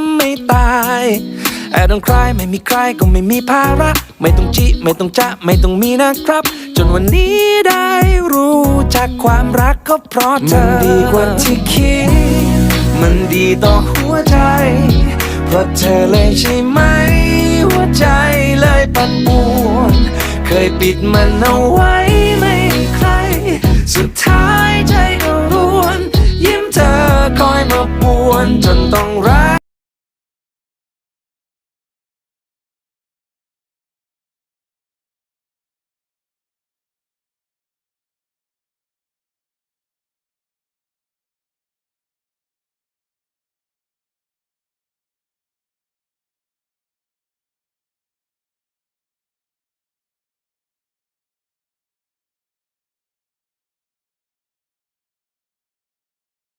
ม่ตา แอบต้องคลายไม่มีใครก็ไม่มีภาระ ไม่ต้องจิไม่ต้องจะไม่ต้องมีนะครับ จนวันนี้ได้รู้จักความรักก็เพราะเธอ มันดีกว่าที่คิด มันดีต่อหัวใจ เพราะเธอเลยใช่ไหม หัวใจเลยปั่นป่วนเคยปิดมันเอาไว้ไม่ให้ใคร สุดท้ายใจก็ร่วน ยิ้มเธอคอยมาป่วนจนต้องรั